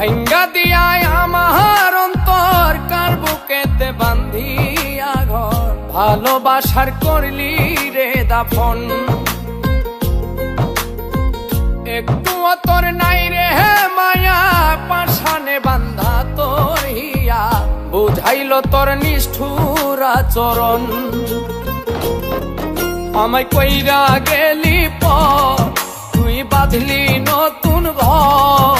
ভাইঙ্গা দিয়ায় আমার অন্তর কার বুকেতে বান্ধিয়া ঘর? ভালোবাসার করলি রে দাফন। একটু তোর নাই রে মায়া পাশানে বান্ধা তোর হিয়া। বুঝাইল তোর নিষ্ঠুর আচরণ। আমায় কইরা গেলি পর তুই বাঁধলি নতুন ঘর।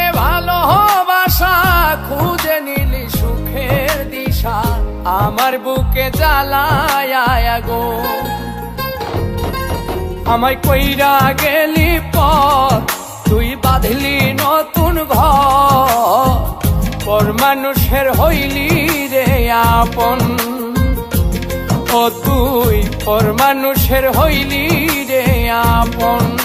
আমার বুকে জ্বালায় গো। আমায় কইরা গেলি পর তুই বাঁধলি নতুন ঘর। মানুষের হইলি রে আপন। ও তুই, পর মানুষের হইলি রে আপন।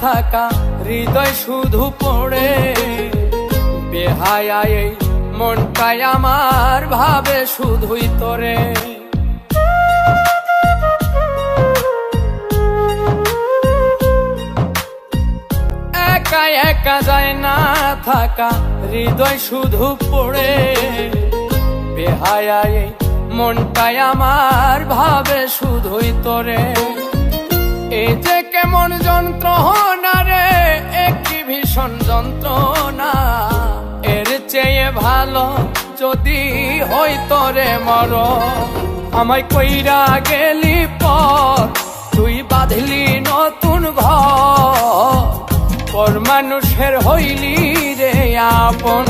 থাকা হৃদয় শুধু পড়ে। বেহায় এই মনটাই আমার ভাবে শুধুই তোরে। একা একা যায় না থাকা হৃদয় শুধু পড়ে। বেহায় এই মনটাই আমার ভাবে শুধুই তোরে। এই যে কেমন যন্ত্রণা রে একটি ভীষণ যন্ত্রণা, এর চেয়ে ভালো যদি হই তোরে মর আমায় কইরা গেলি পর, তুই বাঁধলি নতুন ঘর। পর মানুষের হইলি রে আপন